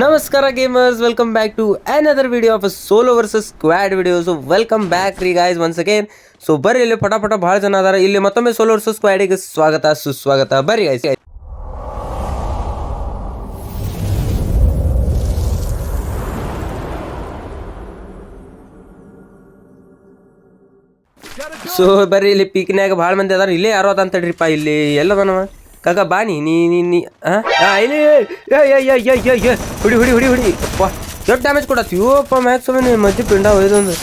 ನಮಸ್ಕಾರ gamers welcome back to another video of solo versus squad video so welcome back ರೀ guys once again so ಬರ್ರಿ ಇಲ್ಲಿ ಪಟ ಪಟ ಭಾಳ ಜನ ಅದಾರ. ಇಲ್ಲಿ ಮತ್ತೊಮ್ಮೆ ಸೋಲೋ ವರ್ಸಸ್ ಸ್ಕ್ವಾಡಿಗೆ ಸ್ವಾಗತ, ಸುಸ್ವಾಗತ. ಬರ್ರಿ ಗೈಸ್ ಸೊ ಬರ್ರಿ ಇಲ್ಲಿ ಪೀಕ್ನ್ಯಾಗ ಭಾಳ ಮಂದಿ ಅದಾರ. ಇಲ್ಲೇ ಯಾರೋ ಅದ ಅಂತಡ್ರಿಪ್ಪ ಇಲ್ಲಿ ಎಲ್ಲದನವ? ಕಾಕ, ಬಾ ನೀ ನೀ ನೀ ನೀ ಇಲ್ಲಿ ಹುಡಿ ಹುಡಿ ಹುಡಿ ಹುಡಿ. ಅಪ್ಪ ಎಷ್ಟು ಡ್ಯಾಮೇಜ್ ಕೊಡತ್ತಿ ಯೋಪ್ಪ ಮ್ಯಾಕ್ಸ್ ನೀ ಮಧ್ಯೆ ಪಿಂಡ ಒಯ್ದೊಂದು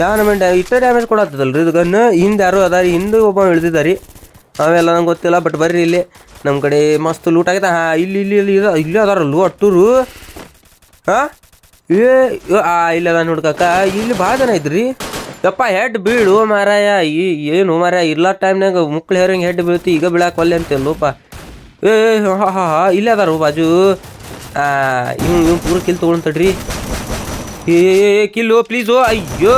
ಯಾವ ನಮ್ಮ ಇಷ್ಟೇ ಡ್ಯಾಮೇಜ್ ಕೊಡತ್ತದಲ್ರಿ ಇದು ಗನ್. ಹಿಂದೆ ಯಾರು ಅದಾರಿ, ಹಿಂದೆ ಒಬ್ಬ ಇಳಿದಿದ್ದಾರೆ. ಅವೆಲ್ಲ ನಂಗೆ ಗೊತ್ತಿಲ್ಲ ಬಟ್ ಬರ್ರಿ ಇಲ್ಲಿ. ನಮ್ಮ ಕಡೆ ಮಸ್ತ್ ಲೂಟ್ ಆಗೈತೆ. ಹಾಂ, ಇಲ್ಲಿ ಇಲ್ಲಿ ಇಲ್ಲಿ, ಇದ- ಅದಾರ ಲೂ ಅಟ್ಟೂರು. ಹಾಂ ಏ ಆ, ಇಲ್ಲ ಅದ ನೋಡ್ಕಾಕ ಇಲ್ಲಿ ಭಾಳ ಜನ ಐತ್ರಿ ಯಪ್ಪ ಹೆಡ್ ಬೀಳು ಮಾರಾಯ. ಈ, ಏನು ಮಾರಾಯ, ಇಲ್ಲ ಟೈಮ್ನಾಗ ಮುಕ್ಳು ಹೇರಂಗೆ ಹೆಡ್ ಬೀಳ್ತಿ, ಈಗ ಬೀಳಾಕ ಒಲ್ಲೆ ಅಂತೆಲ್ಲೋಪ ಏ ಹಾ ಹಾ ಹಾ ಇಲ್ಲೇ ಅದಾರು ಬಾಜು. ಇವ್ ಇವ್ ಪೂರ ಕಿಲ್ ತೊಗೊಂತಡ್ರಿ. ಏ ಕಿಲ್ಲು ಪ್ಲೀಸು ಅಯ್ಯೋ.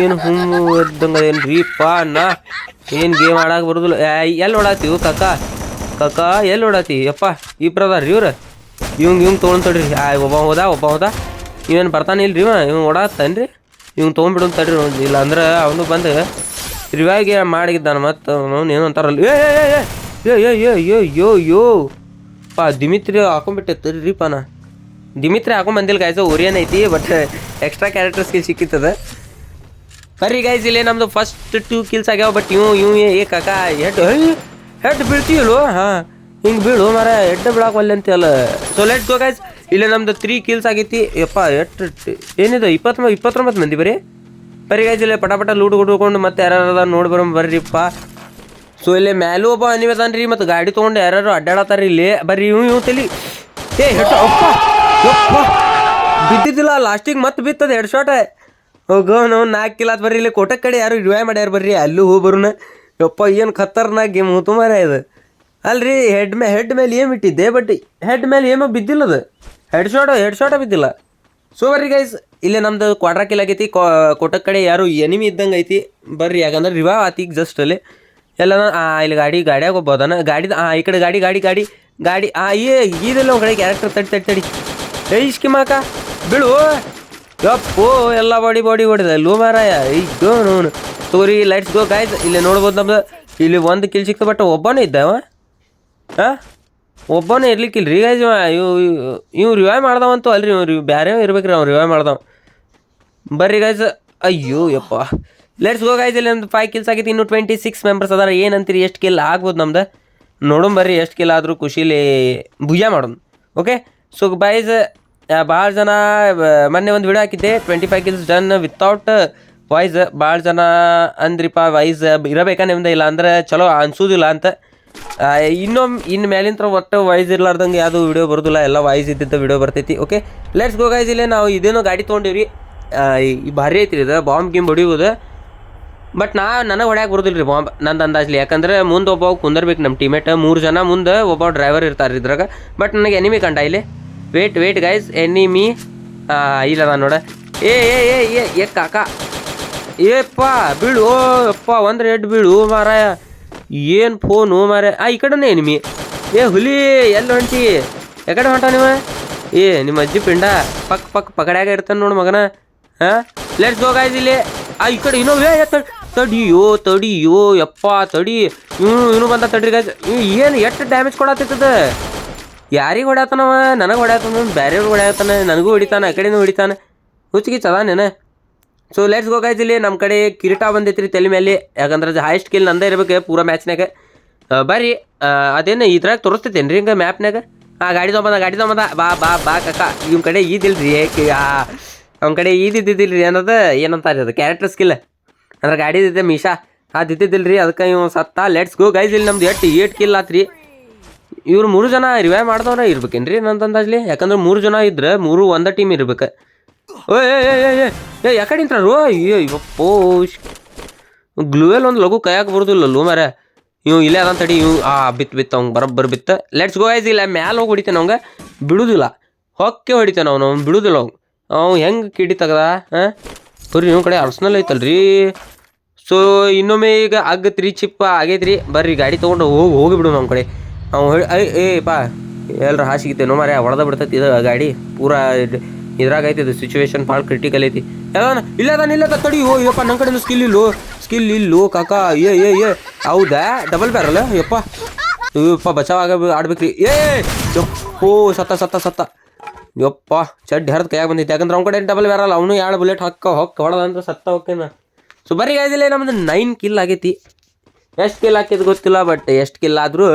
ಏನು ಹುಮ್ಮು ಏನ್ರಿ, ಪಾ ನಾ ಏನು ಗೇಮ್ ಆಡಾಕ ಬರೋದಿಲ್ಲ. ಎಲ್ಲಿ ಓಡಾತೀವಿ ಕಾಕ? ಕಾಕ ಎಲ್ಲಿ ಓಡಾತಿ? ಯಪ್ಪ ಇಬ್ರದಾರ್ರಿ ಇವ್ರು? ಇವಂಗೆ ಇವಂಗೆ ತೊಗೊಂತಡ್ರಿ. ಒಬ್ಬ ಹೋದ ಒಬ್ಬ ಹೋದ. ಇವೇನು ಬರ್ತಾನೆ ಇಲ್ರಿ ಇವ? ಇವ್ ರೀ ಇವ್ನು ತೊಗೊಂಬಿಡು ತಡ್ರಿ. ಇಲ್ಲ ಅಂದ್ರೆ ಅವನು ಬಂದು ರಿವಾಗಿ ಮಾಡಿದ್ದಾನೆ ಮತ್ತು ಅವ್ನು ಏನು ಅಂತಾರಲ್ಲ. ಏ ಏ ಯೋ ಯೋ ಏ ಯೋ ಯೋ. ಪಾ ದಿಮಿತ್ರಿ ಹಾಕೊಂಡ್ಬಿಟ್ಟೆ ತರ್ರಿಪ್ಪ ನಾ ದಿಮಿತ್ರಿ ಹಾಕೊಂಡ್ ಬಂದಿಲ್ಲ ಗಾಯ್ಸ ಓರಿಯನ್ ಐತಿ ಬಟ್ ಎಕ್ಸ್ಟ್ರಾ ಕ್ಯಾರೆಕ್ಟರ್ ಸ್ಕಿಲ್ ಸಿಕ್ಕಿತ್ತದ. ಬರ್ರಿ ಗಾಯ್ಸ್ ಇಲ್ಲೇ ನಮ್ದು ಫಸ್ಟ್ ಟೂ ಕಿಲ್ಸ್ ಆಗ್ಯಾವ ಬಟ್ ಇವು ಇವು, ಏ ಕಾಕ ಹೆಡ್ ಹೆಡ್ ಬೀಳ್ತೀವಲ್ವ ಹಾಂ, ಹಿಂಗೆ ಬೀಳು ಮರ ಹೆಡ್ ಬಿಡಾಕ ಒಲ್ಲೆ ಅಂತೆಲ್ಲ ಸೊ ಲೆಟ್ ಗೋ ಗೈಸ್ ಇಲ್ಲೇ, ನಮ್ದು ತ್ರೀ ಕಿಲ್ಸ್ ಆಗೈತಿ. ಯಪ್ಪ, ಎಷ್ಟು ಏನಿದೆ, ಇಪ್ಪತ್ತು ಇಪ್ಪತ್ತೊಂಬತ್ತು ಮಂದಿ ಬರೀ? ಬರಿ ಇಲ್ಲೇ ಪಟ ಪಟ ಲೂಟ್ ಹುಡ್ಕೊಂಡು ಮತ್ತೆ ಯಾರು ನೋಡಿ ಬರೋ ಬರ್ರಿಪ್ಪ ಸೊ ಇಲ್ಲಿ ಮ್ಯಾಲೂ ಒಬ್ಬ ಅನಿವೇದಾನ ರೀ ಮತ್ತು ಗಾಡಿ ತೊಗೊಂಡು ಯಾರು ಅಡ್ಡಾಡತ್ತಾರ ಇಲ್ಲಿ. ಬರ್ರಿ ಇವ್ ಇವ್ ತಲಿ. ಏ ಅಪ್ಪ ಬಿದ್ದಿದ್ದಿಲ್ಲ ಲಾಸ್ಟಿಗೆ ಮತ್ತೆ ಬಿತ್ತದ ಹೆಡ್ ಶಾಟ್ ಹೋಗೋ ನಾವು ನಾಲ್ಕು ಕಿಲಾತ್ ಬರ್ರಿ, ಇಲ್ಲಿ ಕೋಟಕ್ ಕಡೆ ಯಾರು ರಿವೈ ಮಾಡ್ಯಾರ ಬರ್ರಿ, ಅಲ್ಲೂ ಹೋಗಿ ಬರೋಣ ಯಪ್ಪ, ಏನು ಖತರ್ನಾಕ್ ಗೇಮ್ ಮಾರಾಯ ಇದು. ಅಲ್ರಿ ಹೆಡ್ ಮೇ ಹೆಡ್ ಮೇಲೆ ಏನು ಬಿಟ್ಟಿದ್ದೆ ಬಟ್ ಹೆಡ್ ಮೇಲೆ ಬಿದ್ದಿಲ್ಲ ಅದು ಹೆಡ್ ಶಾಟ್ ಹೆಡ್ ಶಾಟ ಬಿದ್ದಿಲ್ಲ. ಸೊ ಬರ್ರಿ ಗೈಸ್ ಇಲ್ಲೇ ನಮ್ದು ಕ್ವಾಡ್ರಾ ಕಿಲ್ ಆಗೈತಿ. ಕೋಟಕ್ ಕಡೆ ಯಾರು ಎನಿಮಿ ಇದ್ದಂಗೆ ಐತಿ. ಬರ್ರಿ, ಯಾಕಂದ್ರೆ ರಿವೈವ್ ಆತಿ ಜಸ್ಟ್ ಅಲ್ಲಿ. ಎಲ್ಲ ಇಲ್ಲಿ ಗಾಡಿ, ಗಾಡಿಯಾಗ ಹೋಗ್ಬೋದನ? ಗಾಡಿ ಆ, ಈ ಕಡೆ ಗಾಡಿ ಗಾಡಿ ಗಾಡಿ ಗಾಡಿ, ಆ, ಏ, ಇದೆಲ್ಲ ಒಂದು ಕಡೆ ಕ್ಯಾರೆಕ್ಟರ್ ತಡಿ ತಡಿ ತಡಿ. ಏ ಇಸ್ಕಿಮಾಕ ಬಿಡು. ಯಪ್ಪೋ, ಎಲ್ಲ ಬಾಡಿ ಬಾಡಿ ಬಾಡಿದ ಲೋ ಮಾರಾಯ ನೋನು. ತೋರಿ ಲೈಟ್ಸ್ ಗೋ ಗಾಯ್ಸ್ ಇಲ್ಲಿ ನೋಡ್ಬೋದು ನಮ್ದು. ಇಲ್ಲಿ ಒಂದು ಕಿಲ್ ಸಿಕ್ತು ಬಟ್ ಒಬ್ಬನೇ ಇದ್ದಾವ ಹಾಂ ಒಬ್ಬನೇ ಇರ್ಲಿಕ್ಕಿಲ್ರಿ. ಗೈಸ್ ಇವ, ಇವ್ ರಿವೈವ್ ಮಾಡ್ದವಂತೂ ಅಲ್ರಿ ಇವ್ ಬ್ಯಾರೆ ಇರ್ಬೇಕ್ರಿ ಅವ್ನು ರಿವೈವ್ ಮಾಡ್ದವ. ಬರ್ರಿ ಗೈಸ್ ಅಯ್ಯೋ, ಯಪ್ಪ. ಲೆಟ್ಸ್ ಗೋ ಗೈಸ್ ಇಲ್ಲಿ ನಮ್ದು ಫೈವ್ ಕಿಲ್ಸ್ ಆಗಿತ್ತು. ಇನ್ನು ಟ್ವೆಂಟಿ ಸಿಕ್ಸ್ ಮೆಂಬರ್ಸ್ ಅದಾರ. ಏನಂತೀರಿ? ಎಷ್ಟು ಕಿಲ್ ಆಗ್ಬೋದು ನಮ್ದು? ನೋಡೋಣ ಬರ್ರಿ. ಎಷ್ಟು ಕಿಲ್ ಆದರೂ ಖುಷಿಲಿ ಭುಜ ಮಾಡೋಣ. ಓಕೆ ಸೊ ಬೈಸ್ ಭಾಳ ಜನ ಮೊನ್ನೆ ಒಂದು ವಿಡಿಯೋ ಹಾಕಿದ್ದೆ. Twenty five kills done without voice ಭಾಳ ಜನ ಅಂದ್ರಿಪ್ಪ ವಾಯ್ಸ್ ಇರಬೇಕಾ ನಿಮ್ದು? ಇಲ್ಲ ಅಂದ್ರೆ ಚಲೋ ಅನ್ಸೋದಿಲ್ಲ ಅಂತ. ಇನ್ನೊಮ್ಮೆ ಇನ್ನು ಮೇಲಿಂತ್ರ ಒಟ್ಟು ವಾಯ್ಸ್ ಇರ್ಲಾರ್ದಂಗೆ ಯಾವುದು ವಿಡಿಯೋ ಬರೋದಿಲ್ಲ, ಎಲ್ಲ ವಾಯ್ಸ್ ಇದ್ದಿದ್ದ ವಿಡಿಯೋ ಬರ್ತೈತಿ ಓಕೆ ಲೆಟ್ಸ್ ಗೋ ಗೈಸ್ ಇಲ್ಲೇ ನಾವು ಇದೇನೋ ಗಾಡಿ ತೊಗೊಂಡಿವ್ರಿ. ಈ ಭಾರಿ ಐತ್ರಿ ಇದು ಬಾಂಬ್ ಗಿಂಬ್ ಹೊಡಿಯುವುದು. ಬಟ್ ನಾ, ನನಗೆ ಹೊಡ್ಯಾಕೆ ಬರೋದಿಲ್ಲ ರೀ ಬಾಂಬ್ ನಂದು ಅಂದಾಜ್ಲಿ. ಯಾಕಂದ್ರೆ ಮುಂದೆ ಒಬ್ಬ ಕುಂದರ್ಬೇಕು ನಮ್ಮ ಟೀಮೇಟ್ ಮೂರು ಜನ ಮುಂದೆ ಒಬ್ಬ ಡ್ರೈವರ್ ಇರ್ತಾರೆ ಇದ್ರಾಗ. ಬಟ್ ನನಗೆ ಎನಿಮಿ ಕಂಡ ಇಲ್ಲಿ. ವೇಟ್ ವೇಟ್ ಗೈಸ್ ಎನಿಮಿ ಇಲ್ಲ ನಾನು ನೋಡ. ಏ ಏ ಏ ಏ ಕಾಕ. ಏಪ್ಪ, ಬೀಳು, ಓ, ಅಪ್ಪ, ಒಂದು ರೆಡ್ ಬೀಳು, ಮಾರಾಯ. ಏನು ಫೋನು ಮಾರ ಆ, ಈ ಕಡೆನೇ ಎನಿಮಿ ಏ, ಹುಲಿ, ಎಲ್ಲಿ ಹೊಂಟಿ? ಯಾಕಡೆ ಹೊಂಟ ನೀವು? ಏ, ನಿಮ್ಮ ಅಜ್ಜಿ ಪಿಂಡ ಪಕ್ ಪಕ್ ಪಕಡ್ಯಾಗ ಇರ್ತಾನೆ ನೋಡು ಮಗನ. ಹಾಂ? ಲೆಟ್ಸ್ ಇಲ್ಲಿ. ಆ, ಈ ಕಡೆ ಇನ್ನೂ ತಡಿಯೋ ತಡಿಯೋ, ಯಪ್ಪ, ತಡಿ. ಇವನು ಇವನು ಬಂದ ತಡ್ರಿ ಗಾಯ್ಸ್ ಏನು ಎಷ್ಟು ಡ್ಯಾಮೇಜ್ ಕೊಡತ್ತಿತ್ತದ ಯಾರಿಗೆ ಹೊಡ್ಯಾತನವ? ನನಗೆ ಹೊಡ್ಯಾತನ, ಬೇರೆಯವ್ರಿಗೆ ಹೊಡ್ಯಾತಾನೆ, ನನಗೂ ಹೊಡಿತಾನೆ, ಆ ಕಡೆನೂ ಹೊಡಿತಾನೆ. ಹುಚ್ಚಿಗೆ ಚದಾನೇನ ಸೊ ಲೆಟ್ಸ್ ಗೋ ಇಲ್ಲಿ ನಮ್ಮ ಕಡೆ ಕಿರೀಟ ರೀ ತಲೆ ಮೇಲೆ ಯಾಕಂದ್ರೆ ಅದು ಹೈಯೆಸ್ಟ್ ಕಿಲ್ ನಂದೇ ಇರ್ಬೇಕು, ಪೂರಾ ಮ್ಯಾಚ್ನಾಗ ಬರ್ರಿ. ಅದೇನು ಇದ್ರಾಗ ತೋರಿಸ್ತೈತೇನು ರೀ ಹಿಂಗೆ ಮ್ಯಾಪ್ನಾಗ ಆ, ಗಾಡಿ ತೊಗೊಂಬಂದ ಗಾಡಿ ತೊಗೊಂಬಂದ ಬಾ ಬಾ ಬಾ ಕಕ್ಕ ನಿಮ್ಮ ಕಡೆ ಈದಿಲ್ರಿ ಅವ್ನ ಕಡೆ ಈದಿದ್ದಿದ್ದಿಲ್ರಿ ಅನ್ನೋದು ಏನಂತಾರೆ ಅದು ಕ್ಯಾರೆಕ್ಟರ್ ಸ್ಕಿಲ್ ಅಂದ್ರೆ ಗಾಡಿ ಇದ್ದಿದ್ದೆ ಮೀಶಾ. ಅದು ಇದ್ದಿದ್ದಿಲ್ರಿ, ಅದಕ್ಕೆ ಇವ್ ಸತ್ತ. ಲೆಟ್ಸ್ ಗೋ ಗೈಸ್ ಇಲ್ಲಿ ನಮ್ದು ಎಷ್ಟು ಏಟ್ ಕಿಲ್ ಆತ್ರಿ. ಇವ್ರು ಮೂರು ಜನ ರಿವೈವ್ ಮಾಡ್ದವ್ರ ಇರ್ಬೇಕೇನ್ರಿ ನಂದು ಅಂದಾಜ್ಲಿ? ಯಾಕಂದ್ರೆ ಮೂರು ಜನ ಇದ್ರೆ, ಮೂರು ಒಂದೇ ಟೀಮ್ ಇರ್ಬೇಕು. ಏ ಯಾಕಡೆ ನಿಂತ್ರು ಅಯ್ಯೋ ಇವಪ್ಪೋ ಗ್ಲೂವೆಲ್ ಒಂದು ಲಘು ಕೈಯಾಗ ಬರೋದಿಲ್ಲಲ್ಲೂ ಮರ ಇವ್ ಇಲ್ಲೇ ಅದಂತ ತಡಿ ಇವ್ ಆ, ಬಿತ್ ಬಿತ್ತ ಅವ್ನು ಬರೋಬ್ಬರ್ ಬಿತ್ತ. ಲೆಟ್ಸ್ ಗೋ ಐಸ್ ಇಲ್ಲ ಮ್ಯಾಲ ಹೋಗಿ ಹೊಡಿತಾನೆ ಅವಂಗ ಬಿಡುದಿಲ್ಲ. ಹೊಕ್ಕೆ ಹೊಡಿತಾನೆ ಅವನು, ಅವ್ನು ಬಿಡುದಿಲ್ಲ ಅವ್ನು. ಅವ್ ಹೆಂಗೆ ಕಿಡಿ ತೆಗ್ದ ಹಾಂ ನಿಮ್ಮ ಕಡೆ ಅರ್ಸ್ನಲ್ ಐತಲ್ರಿ. ಸೊ ಇನ್ನೊಮ್ಮೆ ಈಗ ಆಗತ್ರಿ ಚಿಪ್ಪ ಆಗೈತ್ರಿ. ಬರ್ರಿ, ಗಾಡಿ ತೊಗೊಂಡು ಹೋಗಿ ಹೋಗಿ ಬಿಡು ನಮ್ಮ ಕಡೆ. ಅವ್ ಹೇಳಿ ಏ ಪಾ ಎಲ್ಲರ ಹಾಸಿಗಿತ್ತೇನೋ ಮಾರ್ಯ ಹೊಡೆದ ಬಿಡ್ತೈತಿ ಇದು ಗಾಡಿ. ಪೂರಾ ಇದ್ರಾಗ ಐತಿ ಇದು ಸಿಚುವೇಶನ್ ಭಾಳ ಕ್ರಿಟಿಕಲ್ ಐತಿ. ಯಾವ ಇಲ್ಲ ಇಲ್ಲದ ತಡಿ. ಓ, ಯಪ್ಪ ನನ್ನ ಕಡೆನೂ ಸ್ಕಿಲ್ ಇಲ್ಲೋ ಸ್ಕಿಲ್ ಇಲ್ಲೋ ಕಾಕ? ಏ ಏ ಏ. ಹೌದಾ? ಡಬಲ್ ಬ್ಯಾರಲ್ಲ ಯಪ್ಪ. ಯಪ್ಪ, ಬಚಾವ್ ಆಗ ಆಡ್ಬೇಕ್ರಿ. ಏ ಯಪ್ಪೋ, ಸತ್ತ ಸತ್ತ ಸತ್ತ. ಯಪ್ಪ, ಚಡ್ಡಿ ಹರಿದ ಕೈಯಾಗ ಬಂದಿತ್ತು ಯಾಕಂದ್ರೆ ಅವ್ನ ಕಡೆ ಡಬಲ್ ಬ್ಯಾರಲ್ಲ ಅವನು ಎರಡು ಬುಲೆಟ್ ಹಾಕ, ಹೊಕ್ಕ ಹೊಡೆದಂದ್ರೆ ಸತ್ತ ಹೋಗ್ತೇನ ಸೊ ಬರೀ ಗಾಯ್ದಿಲ್ಲ ನಮ್ದು ನೈನ್ ಕಿಲ್ ಆಗೈತಿ. ಎಷ್ಟು ಕಿಲ್ ಹಾಕಿದ್ ಗೊತ್ತಿಲ್ಲ ಬಟ್ ಎಷ್ಟು ಕಿಲ್ ಆದರೂ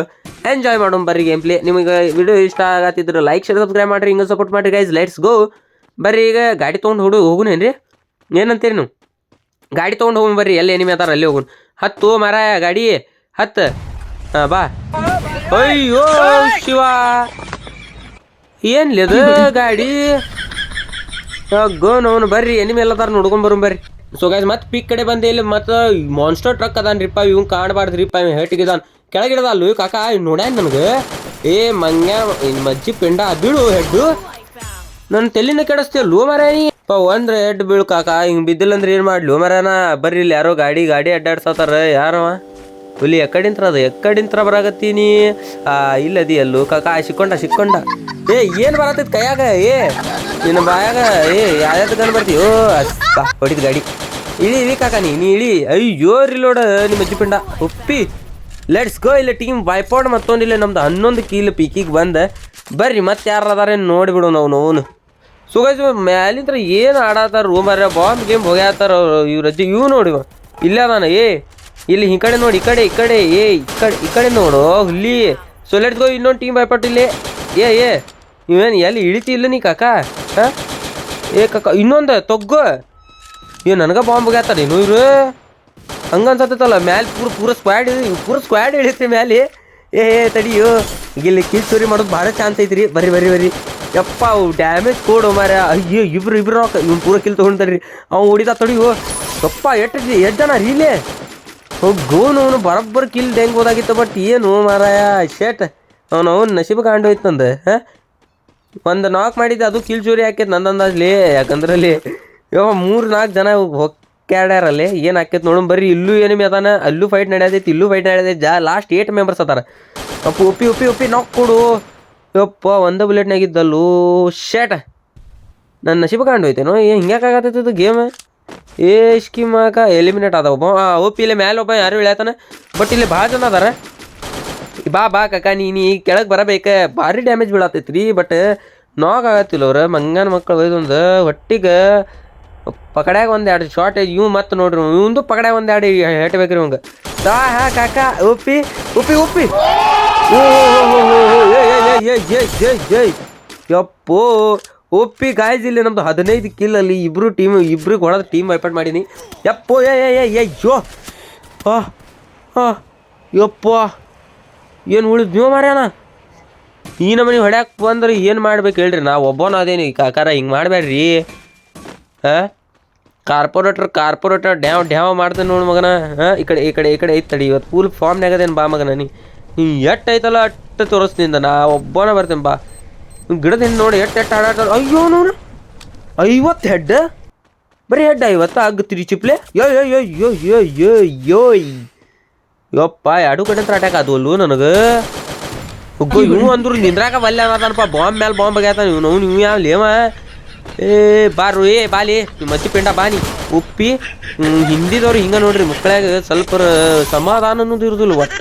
ಎಂಜಾಯ್ ಮಾಡೋಣ ಬರ್ರಿ ಗೇಮ್ ಪ್ಲೇ ನಿಮಗೆ ವಿಡಿಯೋ ಇಷ್ಟ ಆಗತ್ತಿದ್ರೆ ಲೈಕ್ ಶೇರ್ ಸಬ್ಸ್ಕ್ರೈಬ್ ಮಾಡಿರಿ. ಹಿಂಗೆ ಸಪೋರ್ಟ್ ಮಾಡಿರಿ ಗೈಸ್ ಲೆಟ್ಸ್ ಗೋ ಬರ್ರಿ ಈಗ ಗಾಡಿ ತೊಗೊಂಡು ಹೋಗು ಹೋಗುನೇನು ರೀ ಏನಂತೀರಿ ನೀವು? ಗಾಡಿ ತೊಗೊಂಡು ಹೋಗೋಣ ಬರ್ರಿ, ಎಲ್ಲಿ ಎನಿಮೆ ಅದಾರ ಅಲ್ಲಿ ಹೋಗೋಣ ಹತ್ತು ಮರ ಗಾಡಿ, ಹತ್ತು. ಹಾಂ, ಬಾ. ಅಯ್ಯೋ, ಶಿವ. ಏನ್ಲಿ ಅದು ಗಾಡಿ? ಗೋ ನೋನು ಬರ್ರಿ ಎನಿಮೆ ಎಲ್ಲದಾರ ನೋಡ್ಕೊಂಡ್ ಬರೋಣ ಬರ್ರಿ. ಸೊ ಗಾಯ್ಸ್ ಮತ್ತೆ ಪಿಕ್ ಕಡೆ ಬಂದೆ, ಇಲ್ಲಿ ಮತ್ತೆ ಮಾನ್ಸ್ಟರ್ ಟ್ರಕ್ ಅದಾನ್ರಿಪ್ಪ ಇವ್ ಕಾಣಬಾರ್ದ್ರಿಪ್ಪ ಇವ್ ಹೆಟ್ಟಿಗಿದಾನ ಕೆಳಗಿಡದ ಅಲ್ಲೂ ಕಾಕ ನೋಡ್ಯಾನ ನನಗೆ? ಏ, ಮಂಗ್ಯ ಮಜ್ಜಿ ಪಿಂಡ ಬೀಳು ಹೆಡ್ಡು ನನ್ನ ತಲೆನ ಕೆಡಿಸ್ತೀಯಲ್ಲೋ ಲೋ ಪ, ಒಂದ್ರ ಹೆಡ್ ಬೀಳು ಕಾಕ, ಹಿಂಗ್ ಬಿದ್ದಿಲ್ಲ ಅಂದ್ರೆ ಏನ್ ಮಾಡ್ಲಿ? ಮರನ ಬರ್ರಿ ಇಲ್ಲಿ ಯಾರೋ ಗಾಡಿ ಗಾಡಿ ಅಡ್ಡಾಡ್ಸತಾರ ಯಾರವ ಹುಲಿ ಎಕ್ಕಡಿಂತ್ರ ಅದು, ಎಕ್ಕಡಿಂತ್ರ ಬರಾಕತ್ತೀನಿ ಆ, ಇಲ್ಲದಿ ಅಲ್ಲೂ ಕಾಕ, ಸಿಕ್ಕೊಂಡ ಸಿಕ್ಕೊಂಡ. ಏ, ಏನ್ ಬರತೈತ್ ಕೈಯಾಗ? ಏ, ನಿನ್ನ ಬಾಯಾಗ? ಏ, ಯಾವ್ಯಾವ್ದು ಗನ್ ಓ ಹೊಡಿದ್ ಗಾಡಿ. ಇಳಿ ಇಳಿ ಕಾಕ ನೀ ನೀ ಇಳಿ. ಅಯ್ಯೋ ರಿಲೋಡ ನಿಮ್ಮ ಅಜ್ಜಿಪಿಂಡ. ಉಪ್ಪಿ ಲೆಟ್ಸ್ ಗೋ ಇಲ್ಲ ಟೀಮ್ ವೈಪೌಟ್ ಮತ್ತೊಂದಿಲ್ಲ, ನಮ್ದು ಹನ್ನೊಂದು ಕೀಲ್ ಪೀಕಿಗೆ ಬಂದ. ಬರ್ರಿ, ಮತ್ತೆ ಯಾರು ಅದಾರೆ ನೋಡಿಬಿಡು ನಾವು ನೋನು ಸೊ ಗೈಸ್ ಮ್ಯಾಲಿಂತ್ರ ಏನು ಆಡತ್ತಾರ ರೂಮ್ ಅರ ಬಾಂಬ್ ಗೇಮ್ ಹೋಗ್ಯಾತಾರ ಇವ್ರ ಅಜ್ಜಿ. ಇವು ನೋಡಿ ಇಲ್ಲೇ ಅದಾನ. ಏ, ಇಲ್ಲಿ ಈ ಕಡೆ ನೋಡಿ, ಈ ಕಡೆ ಈ ಕಡೆ. ಏ, ಈ ಕಡೆ ಈ ಕಡೆ ನೋಡು. ಹುಲ್ಲಿ. ಸೊ ಲೆಟ್ ಗೋ ಇನ್ನೊಂದು ಟೀಮ್ ಭಯಪಟ್ಟು ಇಲ್ಲಿ. ಏ ಏ, ಇವೇನು, ಎಲ್ಲಿ ಇಳಿತಿ ಇಲ್ಲ ನೀ ಕಾಕ? ಹಾಂ? ಏ, ಕಾಕ, ಇನ್ನೊಂದು ತೊಗ್ಗು. ಏ, ನನಗೆ ಬಾಂಬ್ ಹೋಗ್ಯಾತಾರ ಏನು ಇವ್ರು? ಹಂಗನ್ಸತ್ತಲ್ಲ ಮ್ಯಾಲೆ ಪೂರ ಪೂರ ಸ್ಕ್ವಾಡ್ ಪೂರ ಸ್ಕ್ವಾಡ್ ಇಳಿತಿ ಮ್ಯಾಲೆ. ಏ ತಡಿಯೋ ಇಲ್ಲಿ ಕಿಲ್ ಚೋರಿ ಮಾಡೋದು ಭಾಳ ಚಾನ್ಸ್ ಐತ್ರಿ. ಬರ್ರಿ ಬರ್ರಿ ಬರ್ರಿ. ಯಪ್ಪ, ಅವು ಡ್ಯಾಮೇಜ್ ಕೊಡು ಮಾರ ಅಯ್ಯೋ, ಇಬ್ರು ಇಬ್ರು ಇವ್ನು ಪೂರ ಕಿಲ್ ತೊಗೊಂಡ್ರಿ ಅವ್ನು ಹೊಡಿದ ತಡಿಯೋ ಯಪ್ಪ ಎಷ್ಟು ಎಷ್ಟು ಜನ ರೀಲೇ ಗೋನು ಅವನು ಬರಬ್ಬರ್ ಕಿಲ್ ಹೆಂಗೆ ಹೋದಾಗಿತ್ತು ಬಟ್ ಏನು ಮಾರಾಯ ಶೇಟ್ ಅವನು, ಅವ್ನು ನಶೀಬ ಕಾಂಡು ಹೋಯ್ತು ನಂದು, ಹಾಂ? ಒಂದು ನಾಕ್ ಮಾಡಿದ್ದೆ, ಅದು ಕಿಲ್ ಚೋರಿ ಹಾಕೈತೆ ನಂದಂದಾಜ್ಲಿ ಯಾಕಂದ್ರೆ ಅಲ್ಲಿ ಯಾವ ಮೂರು, ನಾಲ್ಕು ಜನ ಹೊಕ್ಕಾಡ್ಯಾರಲ್ಲಿ ಏನು ಆಕೈತೆ ನೋಡೋಣ ಬರ್ರಿ ಇಲ್ಲೂ ಏನಿಮೆ ಅದಾನ, ಅಲ್ಲೂ ಫೈಟ್ ನಡೆಯತೈತಿ ಇಲ್ಲೂ ಫೈಟ್ ನಡೆಯದೈತಿ, ಜಾ ಲಾಸ್ಟ್ ಏಟ್ ಮೆಂಬರ್ಸ್ ಅದಾರ. ಅಪ್ಪ, ಉಪ್ಪಿ ಉಪ್ಪಿ ಉಪ್ಪಿ ನಾಕ್ ಕೊಡು. ಯಪ್ಪ, ಒಂದೇ ಬುಲೆಟ್ನಾಗಿದ್ದಲ್ಲೂ ಶೇಟ ನನ್ನ ನಶೀಬ ಕಂಡು ಹೋಯ್ತೇನೋ, ಏ ಹಿಂಗ್ಯಾಕಾಗತ್ತೈತಿ ಇದು ಗೇಮ್ ಏ ಸ್ಕಿಮಾಕ ಎಲಿಮಿನೇಟ್ ಆದ ಒಬ್ಬ ಒಪ್ಪಿ ಇಲ್ಲೇ ಮ್ಯಾಲೆ ಒಬ್ಬ ಯಾರು ಹೇಳ್ತಾನೆ ಬಟ್ ಇಲ್ಲಿ ಭಾಳ ಜನ ಅದಾರ. ಬಾ ಬಾ, ಕಾಕ, ನೀ ನೀ ಕೆಳಗೆ ಬರಬೇಕ. ಭಾರಿ ಡ್ಯಾಮೇಜ್ ಬೀಳತೈತ್ರಿ ಬಟ್ ನಾಕ್ ಆಗತ್ತಿಲ್ಲ ಅವ್ರ. ಮಂಗನ ಮಕ್ಕಳು ಒಯ್ದೊಂದು ಹೊಟ್ಟಿಗೆ ಪಕಡ್ಯಾಗ ಒಂದು ಎರಡು ಶಾರ್ಟ್ ಇವ್ ಮತ್ತೆ ನೋಡ್ರಿ ಇವಂದು ಪಕಡ್ಯಾಗ ಒಂದು ಎರಡು ಹೆಟ್ಬೇಕ್ರಿ ಇವಂಗ. ಸಾ ಹಾ ಕಾಕ ಉಪ್ಪಿ ಉಪ್ಪಿ ಉಪ್ಪಿ. ಯಪ್ಪೋ, ಉಪ್ಪಿ ಗಾಯ್ಸ್ ಇಲ್ಲಿ ನಮ್ದು ಹದಿನೈದು ಕಿಲ್ ಅಲ್ಲಿ ಇಬ್ರು ಟೀಮ್ ಇಬ್ರಿಗೆ ಹೊಡೆದ ಟೀಮ್ ವೈಪಟ್ ಮಾಡೀನಿ. ಯಪ್ಪೋ, ಏ ಏ ಏ ಯೋ. ಯಪ್ಪ. ಏನು ಉಳಿದ್ ನೀವು ಮಾರ್ಯಾನ? ಈ ನಮ್ಮನೆ ಹೊಡ್ಯಾಕ್ ಬಂದ್ರೆ ಏನು ಮಾಡ್ಬೇಕು ಹೇಳ್ರಿ? ನಾ ಒಬ್ಬನ ಅದೇನಿ. ಕಾಕಾರ, ಹಿಂಗೆ ಮಾಡಬೇಡ್ರಿ ಹಾಂ? ಕಾರ್ಪೊರೇಟರ್ ಕಾರ್ಪೊರೇಟರ್ ಡ್ಯಾವ್ ಡ್ಯಾವ್ ಮಾಡ್ತಾನೆ ನೋಡು ಮಗನ. ಹಾಂ? ಈ ಕಡೆ ಈ ಕಡೆ ಈ ಕಡೆ ಐತೆ ತಡಿ ಇವತ್ತು ಫುಲ್ ಫಾರ್ಮ್ನಾಗ ಅದೇನು ಬಾ ಮಗನ ನೀ. ನೀ ಎಟ್ಟು ಐತಲ್ಲ ಅಟ್ಟು ತೋರಿಸ್ತಿಂದ ನಾ ಒಬ್ಬನ ಬರ್ತೇನೆ ಬಾ. ಗಿಡದ ಹಿಂದೆ ನೋಡಿ ಎಟ್ಟು ಎಟ್ಟು ಆಡಾಟ ಅಯ್ಯೋ ನೋಡು. ಐವತ್ತು ಹೆಡ್ ಬರೀ ಹೆಡ್ ಐವತ್ತು ಆಗುತ್ತೀರಿ ಚಿಪ್ಲೆ ಯೋ ಯೋ ಯೋ ಯೋ ಯೋ ಯೋ ಯೋಯ್ ಯಪ್ಪ ಎರಡು ಕಡೆ ಹತ್ರ ಅಟ್ಯಾಕ್ ಆದವಲ್ಲು ನನಗೆ ಇವು ಅಂದ್ರು ಬಲ್ಲೆ ಅನ್ನತಾನಪ್ಪ ಬಾಂಬ್ ಮೇಲೆ ಬಾಂಬ್ ಆಗ್ಯಾತ ಇವನು ಇವ್ ಯಾವ ಲೇವ ಏ ಬಾರು ಏ, ಬಾಲಿ. ಮತ್ತಿ ಪಿಂಡ ಬಾನಿ. ಉಪ್ಪಿ ಹಿಂದಿದವ್ರು ಹಿಂಗೆ ನೋಡ್ರಿ ಮಕ್ಕಳಾಗ ಸ್ವಲ್ಪ ಸಮಾಧಾನ ಅನ್ನೋದು ಇರೋದಿಲ್ಲ ಒಟ್ಟ.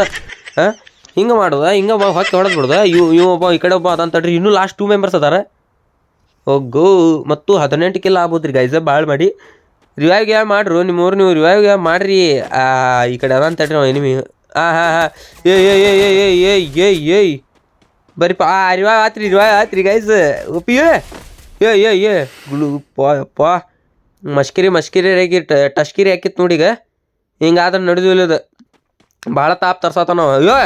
ಹಾಂ? ಹಿಂಗೆ ಹಿಂಗ ಹಿಂಗೆ ಹೊಕ್ಕೆ ಹೊಡೆದು ಬಿಡುದ, ಇವ್, ಇವ ಒಬ್ಬ ಈ ಕಡೆ ಒಬ್ಬ ಅದಂತಡ್ರಿ ಇನ್ನೂ ಲಾಸ್ಟ್ ಟೂ ಮೆಂಬರ್ಸ್ ಅದಾರ. ಒಗ್ಗು, ಮತ್ತು ಹದಿನೆಂಟು ಕಿಲ್ಲ ಆಗ್ಬೋದ್ರಿ ಗೈಸ ಭಾಳ ಮಾಡಿ. ರಿವೈವ್ ಯಾವ ಮಾಡ್ರು, ನಿಮ್ಮವ್ರು ನೀವು ರಿವೈವ್ ಯಾವ ಮಾಡ್ರಿ? ಈ ಕಡೆ ಅದ ಅಂತಡ್ರಿ ನಾವು ಎನಿಮಿ ಆ, ಹಾಂ ಹಾಂ. ಏ ಏ ಏ ಏ ಏ ಏ ಏ ಏಯ್ ಬರೀಪ, ಆ ರಿವೈವ್ ಆತ್ರಿ ರಿವೈವ್ ಆತ್ರಿ ಗೈಸ್ ಏ. ಏ ಏ ಏ, ಗುಳು ಮಶ್ಕಿರಿ ಅಪ್ಪ ಮಸ್ಕಿರಿ ಮಸ್ಕಿರಿ ರೇಗಿ ಹಾಕಿತ್ತು ನೋಡೀಗ ಹಿಂಗಾದ್ರೆ ನಡೆದಿಲ್ಲ ಅದು ಭಾಳ ತಾಪ್ ತರ್ಸತ್ತ ನಾವು ಅಯ್ಯೋ,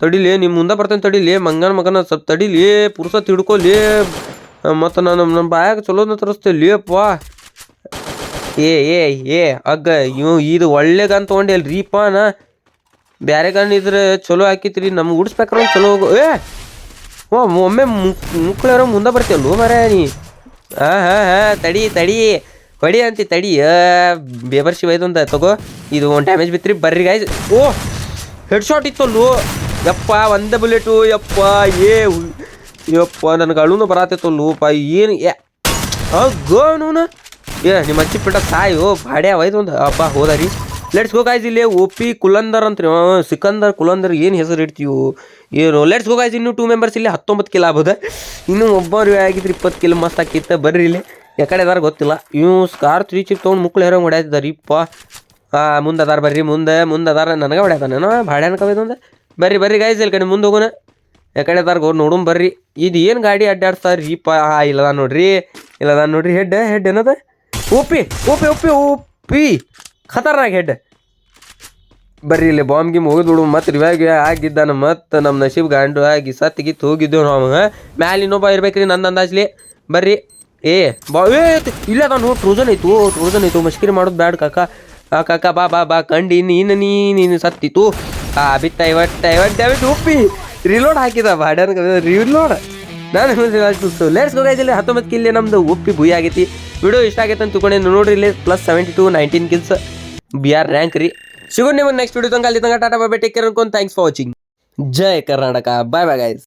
ತಡಿಲಿ ನಿಮ್ಮ ಮುಂದೆ ಬರ್ತೇನೆ ತಡಿಲಿ. ಮಂಗನ ಮಗನ ಸ್ವಲ್ಪ ತಡಿಲಿ. ಪುರುಸ ಹಿಡ್ಕೊಲಿ. ಮತ್ತು ನಾನು ನಮ್ಮ ಬಾಯಾಗ ಚಲೋನ ತರಿಸ್ತೇಲಿ ಅಪ್ಪ ಏ ಏ ಏ, ಅಗ್ಗ, ಇವ್, ಇದು ಒಳ್ಳೆ ಗನ್ ರೀ ಪಾ ನಾ. ಬ್ಯಾರೆ ಗನ್ ಇದ್ರೆ ಚಲೋ ಹಾಕಿತ್ರಿ. ನಮ್ಗೆ ಉಡ್ಸ್ಬೇಕ್ರ ಚಲೋ ಹೋಗೋ. ಏ ಓ, ಒಮ್ಮೆ ಮುಕ್ಕಳಾರ ಮುಂದೆ ಲೋ ಮರ ನೀ? ಹಾಂ ಹಾಂ ಹಾಂ, ತಡಿ ತಡಿ. ಹೊಡಿ ಅಂತಿ, ತಡಿ. ಬೇಬರ್ ಶಿವ ಇದೊಂದು ತಗೋ. ಇದು ಒಂದು ಡ್ಯಾಮೇಜ್ ಬಿತ್ರಿ, ಬರ್ರಿ ಗಾಯ್ಸ್ ಓ ಹೆಡ್ ಶಾಟ್ ಇತ್ತಲ್ಲೋ. ಯಪ್ಪ, ಒಂದೇ ಬುಲೆಟು ಯಪ್ಪ, ಏ ಯಪ್ಪ, ನನಗೆ ಅಳುನು ಬರಾತೈತೋ ಲೂಪ ಏನು, ಏ ಗೋನು ಏ, ನಿಮ್ಮ ಅಚ್ಚಿ ಪಿಟ್ಟ ಸಾಯು ಭಾಡ್ಯ ಒಯ್ದು ಒಂದು. ಅಪ್ಪ ಹೋದ ರೀ. ಲೆಟ್ಸ್ ಗೋ ಗಾಯ್ಸ್ ಇಲ್ಲಿ ಒ ಪಿ ಕುಲಂದರ್ ಅಂತ ಸಿಕಂದರ್, ಕುಲಂದರ್ ಏನು ಹೆಸರು ಇಡ್ತೀವಿ ಏನು? ಲೆಟ್ಸ್ ಗೋ ಗಾಯ್ಸ್ ಇನ್ನೂ ಟೂ ಮೆಂಬರ್ಸ್ ಇಲ್ಲಿ ಹತ್ತೊಂಬತ್ತು ಕಿಲೋ ಆಗ್ಬೋದು. ಇನ್ನು ಒಬ್ಬರು ಆಗಿದ್ರೆ ಇಪ್ಪತ್ತು ಕಿಲೋ ಮಸ್ತ್ ಆಕಿತ್ತ ಬರ್ರಿ ಇಲ್ಲಿ. ಯಾಕಡೆ ಅದಾರ ಗೊತ್ತಿಲ್ಲ. ಇವು ಸ್ಕಾರ್ ತ್ರೀ ಚಿಪ್ ತೊಗೊಂಡು ಮುಕ್ಳು ಹೇರೋ ಹೊಡ್ಯಾತಿದ್ದಾರೆ ಇಪ್ಪ ಮುಂದೆ ಅದಾರ ಬರ್ರಿ, ಮುಂದೆ ಮುಂದೆ ಅದಾರ ನನಗೆ ಹೊಡ್ಯಾತಾನೇನೋ ಅನ್ಕೋಬೇಕು ಅಂದ್ರೆ ಬರ್ರಿ ಬರ್ರಿ ಗಾಯ್ಸ್ ಇಲ್ಲಿ ಕಡೆ ಮುಂದೆ ಹೋಗೋಣ. ಯಾಕಡೆ ಅದಾರ ಗೋ ನೋಡೋಣ ಬರ್ರಿ. ಇದು ಏನು ಗಾಡಿ ಅಡ್ಡಾಡ್ತಾರೆ ರೀ ಪಾ ಇಲ್ಲದ ನೋಡ್ರಿ ಇಲ್ಲದ ನೋಡ್ರಿ. ಹೆಡ್ ಹೆಡ್ ಏನದ? ಓಪಿ ಓಪಿ ಓಪಿ ಓಪಿ ಖತರ್ನಾಕ್ ಹೆಡ್ ಬರ್ರಿ ಇಲ್ಲಿ ಬಾಂಬ್ ಗಿಮ್ ಹೋಗಿದ್ಬಿಡು ಮತ್ತೆ ರಿವ್ಯಾಗ್ ಆಗಿದ್ದಾನೆ. ಮತ್ತು ನಮ್ಮ ನಶೀಬ್ ಗಾಂಡು ಆಗಿ ಸತ್ತಿಗಿತ್ತು ಗಿತ್ ಹೋಗಿದ್ದೇವು ನಾವು ಮ್ಯಾಲ ಇನ್ನೊಬ್ಬ ಇರ್ಬೇಕ್ರಿ ನನ್ನ ಅಂದಾಜ್ಲಿ. ಬರ್ರಿ. ಏ, ಬಾ ಏ ಇಲ್ಲ ನಾನು ಟ್ರೋಜನ್ ಐತು ಟ್ರೋಜನ್ ಐತು. ಮಶ್ಕಿರಿ ಮಾಡೋದು ಬ್ಯಾಡ ಕಾಕ. ಆ, ಕಾಕ, ಬಾ ಬಾ ಬಾ, ಕಂಡಿ ನೀನು, ನೀ, ನೀನು ಸತ್ತಿತ್ತು ಆ, ಬಿತ್ತ ಐವತ್ತು ಐವತ್ತು ದಯವಿಟ್ಟು ಉಪ್ಪಿ. ರಿಲೋಡ್ ಹಾಕಿದ ಬಾಡ್ಯಾನ ರಿಲೋಡ್ ನಾನು ಲೇಟ್ಸ್ ಹೋಗಾಯ್ತಿಲ್ಲ ಹತ್ತೊಂಬತ್ತು ಕಿಲ್ಲಿ ನಮ್ದು ಉಪ್ಪಿ ಭೂಯಿ ಆಗೈತಿ. ವಿಡಿಯೋ ಇಷ್ಟ ಆಗೈತೆ ಅಂತ ತಿಳ್ಕೊಂಡು. ನೋಡ್ರಿ, ಇಲ್ಲಿ plus seventy two nineteen kills B R rank ರೀ ಸಿಗೋಣ ನಿಮಗೆ ನೆಕ್ಸ್ಟ್ ವಿಡಿಯೋ ತಂಗ ಅಲ್ಲಿ ತಂಗ ಟಾಟಾ ಬಾಯ್ ಟೇಕ್ ಕೇರ್ ಅನ್ಕೊಂಡು thanks for watching Jai Karnataka bye bye guys